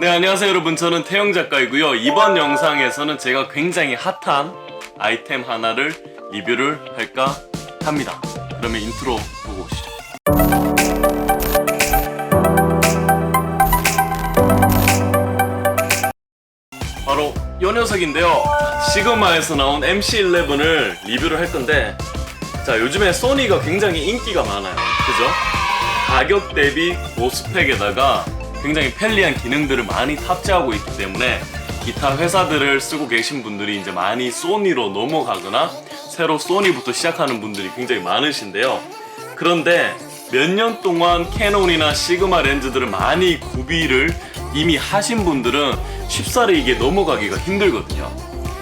네 안녕하세요 여러분. 저는 태영 작가이고요. 이번 영상에서는 제가 굉장히 핫한 아이템 하나를 리뷰를 할까 합니다. 그러면 인트로 보고 오시죠. 바로 이 녀석인데요. 시그마에서 나온 MC11을 리뷰를 할 건데 자 요즘에 소니가 굉장히 인기가 많아요. 그죠? 가격 대비 고스펙에다가 굉장히 편리한 기능들을 많이 탑재하고 있기 때문에 기타 회사들을 쓰고 계신 분들이 이제 많이 소니로 넘어가거나 새로 소니부터 시작하는 분들이 굉장히 많으신데요. 그런데 몇 년 동안 캐논이나 시그마 렌즈들을 많이 구비를 이미 하신 분들은 쉽사리 이게 넘어가기가 힘들거든요.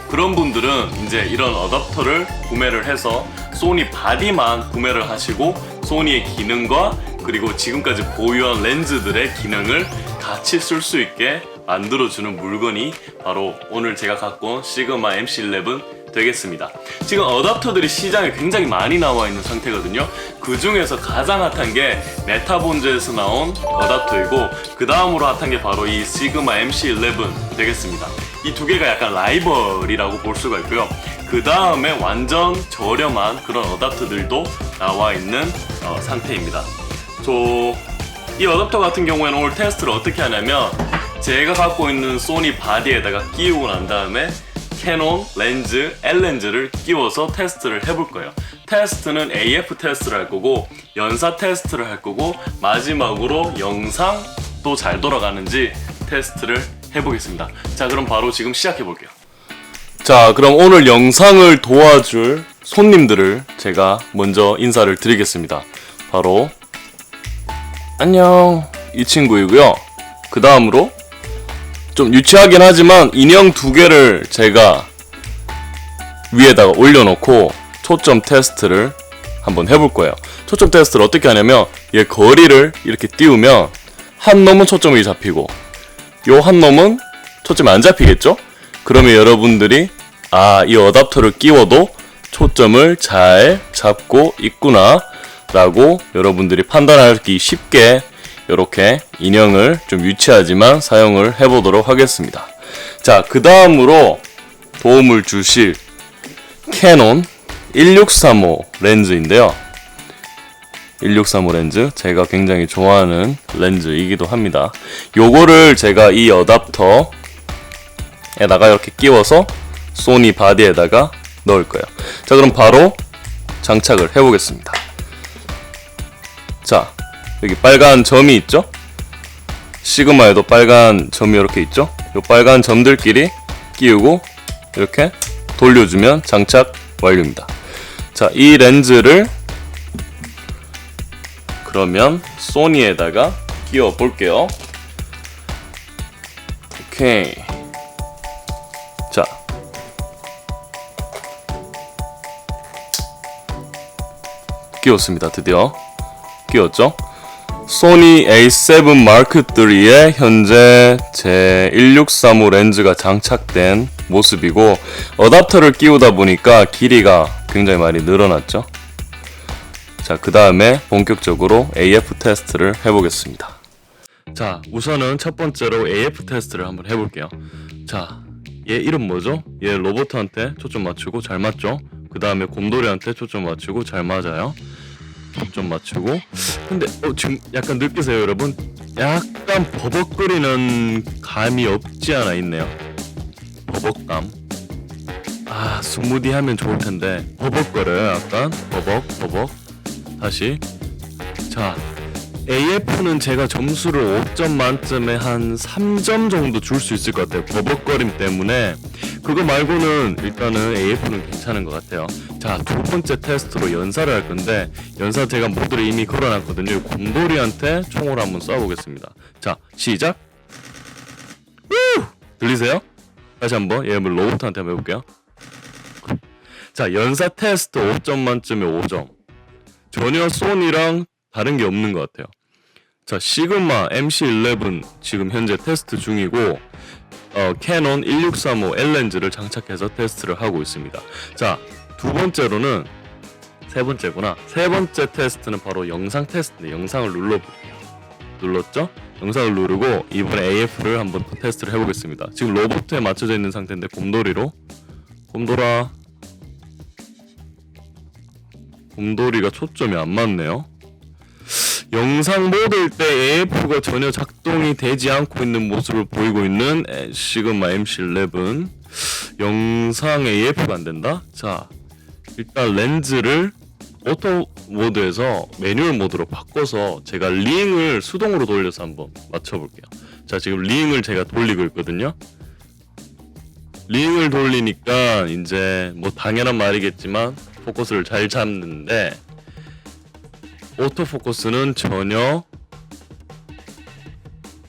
그런 분들은 이제 이런 어댑터를 구매를 해서 소니 바디만 구매를 하시고 소니의 기능과 그리고 지금까지 보유한 렌즈들의 기능을 같이 쓸 수 있게 만들어주는 물건이 바로 오늘 제가 갖고 온 시그마 MC11 되겠습니다. 지금 어댑터들이 시장에 굉장히 많이 나와 있는 상태거든요. 그 중에서 가장 핫한 게 메타본즈에서 나온 어댑터이고 그 다음으로 핫한 게 바로 이 시그마 MC11 되겠습니다. 이 두 개가 약간 라이벌이라고 볼 수가 있고요. 그 다음에 완전 저렴한 그런 어댑터들도 나와 있는 어, 상태입니다. 저이 어댑터 같은 경우에는 오늘 테스트를 어떻게 하냐면 제가 갖고 있는 소니 바디에다가 끼우고 난 다음에 캐논 렌즈 L 렌즈를 끼워서 테스트를 해볼 거예요. 테스트는 AF 테스트를 할 거고 연사 테스트를 할 거고 마지막으로 영상도 잘 돌아가는지 테스트를 해보겠습니다. 자 그럼 바로 지금 시작해 볼게요. 자 그럼 오늘 영상을 도와줄 손님들을 제가 먼저 인사를 드리겠습니다. 바로 안녕 이 친구이고요. 그 다음으로 좀 유치하긴 하지만 인형 두 개를 제가 위에다가 올려놓고 초점 테스트를 한번 해볼 거예요. 초점 테스트를 어떻게 하냐면 얘 거리를 이렇게 띄우면 한 놈은 초점이 잡히고 요 한 놈은 초점이 안 잡히겠죠? 그러면 여러분들이 아 이 어답터를 끼워도 초점을 잘 잡고 있구나 라고 여러분들이 판단하기 쉽게 이렇게 인형을 좀 유치하지만 사용을 해보도록 하겠습니다. 자, 그 다음으로 도움을 주실 캐논 1635 렌즈인데요. 1635 렌즈 제가 굉장히 좋아하는 렌즈이기도 합니다. 요거를 제가 이 어답터에다가 이렇게 끼워서 소니 바디에다가 넣을 거예요. 자, 그럼 바로 장착을 해보겠습니다. 자, 여기 빨간 점이 있죠? 시그마에도 빨간 점이 이렇게 있죠? 이 빨간 점들끼리 끼우고 이렇게 돌려주면 장착 완료입니다. 자, 이 렌즈를 그러면 소니에다가 끼워 볼게요. 오케이. 자. 끼웠습니다. 드디어. 끼웠죠? 소니 A7 마크 3에 현재 제 1635 렌즈가 장착된 모습이고 어답터를 끼우다 보니까 길이가 굉장히 많이 늘어났죠. 자, 그 다음에 본격적으로 AF 테스트를 해보겠습니다. 자, 우선은 첫 번째로 AF 테스트를 한번 해볼게요. 자, 얘 이름 뭐죠? 얘 로버트한테 초점 맞추고 잘 맞죠? 그 다음에 곰돌이한테 초점 맞추고 잘 맞아요. 초점 맞추고. 근데 어, 지금 약간 느끼세요 여러분? 약간 버벅거리는 감이 없지 않아 있네요. 버벅감. 아 스무디 하면 좋을 텐데. 버벅거려요 약간? 버벅 버벅. 다시. 자 AF는 제가 점수를 5점 만점에 한 3점 정도 줄 수 있을 것 같아요. 버벅거림 때문에 그거 말고는 일단은 AF는 괜찮은 것 같아요. 자, 두 번째 테스트로 연사를 할 건데, 연사 제가 모드를 이미 걸어놨거든요. 곰돌이한테 총을 한번 쏴보겠습니다. 자, 시작! 우! 들리세요? 다시 한번 얘를 로봇한테 한번 해볼게요. 자, 연사 테스트 5점 만점에 5점. 전혀 소니랑 다른 게 없는 것 같아요. 자, 시그마 MC11 지금 현재 테스트 중이고, 어, 캐논 1635 L 렌즈를 장착해서 테스트를 하고 있습니다. 자, 두 번째로는 세 번째구나. 세 번째 테스트는 바로 영상 테스트인데 영상을 눌러볼게요. 눌렀죠? 영상을 누르고 이번에 AF를 한번 또 테스트를 해보겠습니다. 지금 로봇에 맞춰져 있는 상태인데 곰돌이로 곰돌아 곰돌이가 초점이 안 맞네요. 영상 모드일 때 AF가 전혀 작동이 되지 않고 있는 모습을 보이고 있는 에, 시그마 MC11 영상 AF가 안 된다? 자 일단 렌즈를 오토 모드에서 매뉴얼 모드로 바꿔서 제가 링을 수동으로 돌려서 한번 맞춰볼게요. 자 지금 링을 제가 돌리고 있거든요. 링을 돌리니까 이제 뭐 당연한 말이겠지만 포커스를 잘 잡는데 오토포커스는 전혀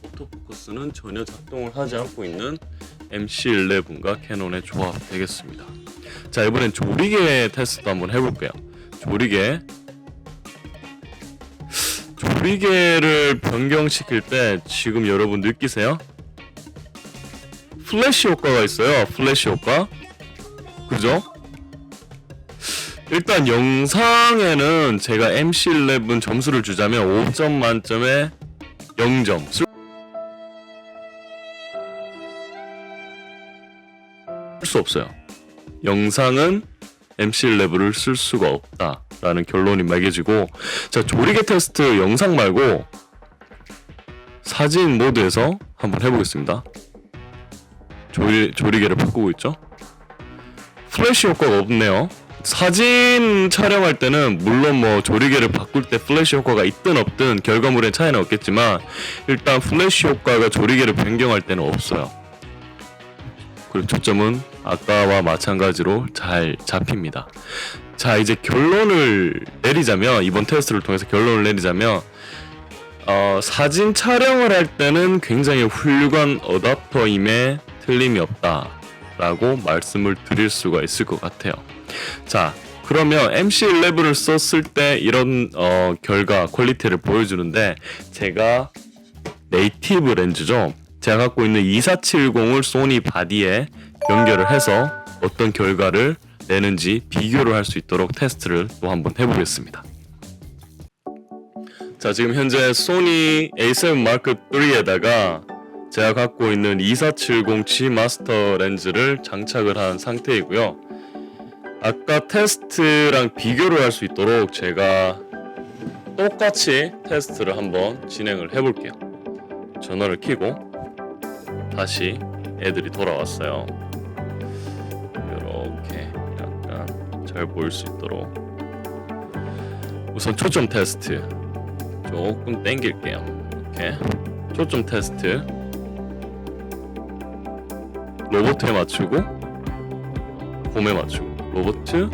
오토포커스는 전혀 작동을 하지 않고 있는 MC11과 캐논의 조합 되겠습니다. 자 이번엔 조리개 테스트도 한번 해볼게요. 조리개 조리개를 변경시킬 때 지금 여러분 느끼세요? 플래시 효과가 있어요. 플래시 효과. 그죠? 일단 영상에는 제가 MC11 점수를 주자면 5점 만점에 0점. 쓸 수 없어요. 영상은 MC11을 쓸 수가 없다라는 결론이 매겨지고 자 조리개 테스트 영상 말고 사진 모드에서 한번 해보겠습니다. 조리, 조리개를 바꾸고 있죠. 플래시 효과가 없네요. 사진 촬영할 때는 물론 뭐 조리개를 바꿀 때 플래시 효과가 있든 없든 결과물에 차이는 없겠지만 일단 플래시 효과가 조리개를 변경할 때는 없어요. 그리고 초점은 아까와 마찬가지로 잘 잡힙니다. 자 이제 결론을 내리자면 이번 테스트를 통해서 결론을 내리자면 어, 사진 촬영을 할 때는 굉장히 훌륭한 어답터임에 틀림이 없다라고 말씀을 드릴 수가 있을 것 같아요. 자, 그러면 MC11을 썼을 때 이런 어, 결과 퀄리티를 보여주는데 제가 네이티브 렌즈죠. 제가 갖고 있는 2470을 소니 바디에 연결을 해서 어떤 결과를 내는지 비교를 할 수 있도록 테스트를 또 한번 해보겠습니다. 자, 지금 현재 소니 A7 마크 3에다가 제가 갖고 있는 2470G 마스터 렌즈를 장착을 한 상태이고요. 아까 테스트랑 비교를 할 수 있도록 제가 똑같이 테스트를 한번 진행을 해볼게요. 전원을 켜고 다시 애들이 돌아왔어요. 이렇게 약간 잘 보일 수 있도록 우선 초점 테스트 조금 당길게요. 이렇게 초점 테스트 로봇에 맞추고 봄에 맞추고 로보트,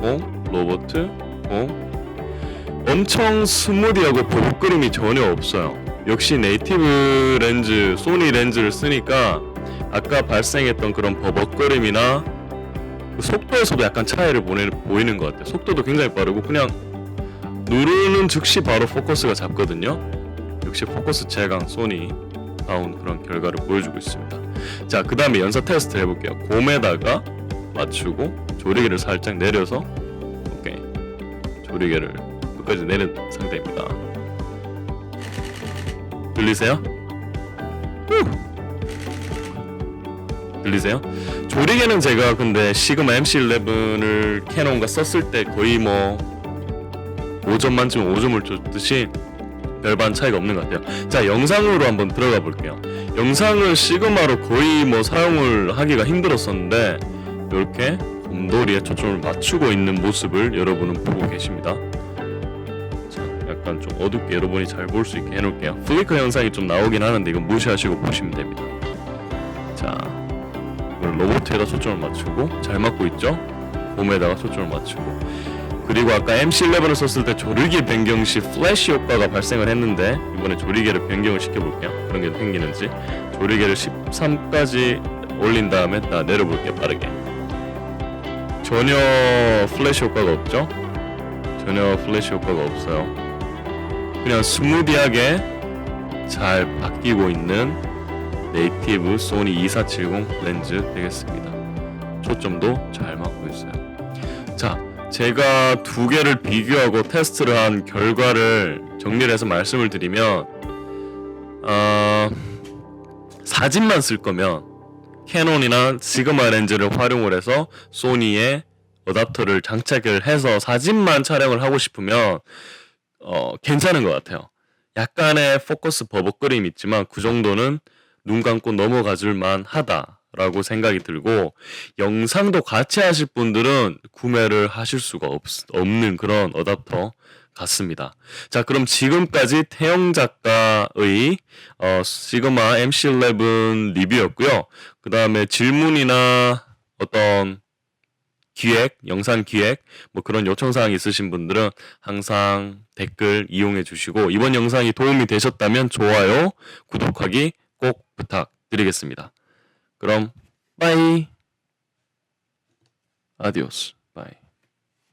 공, 로보트, 공. 엄청 스무디하고 버벅거림이 전혀 없어요. 역시 네이티브 렌즈, 소니 렌즈를 쓰니까 아까 발생했던 그런 버벅거림이나 그 속도에서도 약간 차이를 보내, 보이는 것 같아요. 속도도 굉장히 빠르고 그냥 누르는 즉시 바로 포커스가 잡거든요. 역시 포커스 제강 소니 다운 그런 결과를 보여주고 있습니다. 자, 그 다음에 연사 테스트 해볼게요. 곰에다가 맞추고 조리개를 살짝 내려서 오케이 조리개를 끝까지 내린 상태입니다 들리세요? 후! 들리세요? 조리개는 제가 근데 시그마 MC11을 캐논과 썼을 때 거의 뭐 5점 만점 5점을 줬듯이 별반 차이가 없는 것 같아요. 자 영상으로 한번 들어가 볼게요. 영상을 시그마로 거의 뭐 사용을 하기가 힘들었었는데 이렇게 곰돌이에 초점을 맞추고 있는 모습을 여러분은 보고 계십니다. 자, 약간 좀 어둡게 여러분이 잘 볼 수 있게 해놓을게요. 플리커 현상이 좀 나오긴 하는데 이건 무시하시고 보시면 됩니다. 자, 로봇에다 초점을 맞추고 잘 맞고 있죠? 곰에다가 초점을 맞추고 그리고 아까 MC11을 썼을 때 조리개 변경 시 플래시 효과가 발생을 했는데 이번에 조리개를 변경을 시켜볼게요. 그런 게 생기는지 조리개를 13까지 올린 다음에 다 내려볼게요. 빠르게. 전혀 플래시 효과가 없죠? 전혀 플래시 효과가 없어요. 그냥 스무디하게 잘 바뀌고 있는 네이티브 소니 2470 렌즈 되겠습니다. 초점도 잘 맞고 있어요. 자, 제가 두 개를 비교하고 테스트를 한 결과를 정리를 해서 말씀을 드리면 어, 사진만 쓸 거면 캐논이나 시그마 렌즈를 활용을 해서 소니의 어답터를 장착을 해서 사진만 촬영을 하고 싶으면 어, 괜찮은 것 같아요. 약간의 포커스 버벅거림 있지만 그 정도는 눈 감고 넘어가 줄만 하다라고 생각이 들고 영상도 같이 하실 분들은 구매를 하실 수가 없, 없는 그런 어답터 같습니다. 자, 그럼 지금까지 태영 작가의 어, 시그마 MC11 리뷰였고요. 그 다음에 질문이나 어떤 기획, 영상 기획, 뭐 그런 요청사항 있으신 분들은 항상 댓글 이용해 주시고, 이번 영상이 도움이 되셨다면 좋아요, 구독하기 꼭 부탁드리겠습니다. 그럼, 빠이. 아디오스.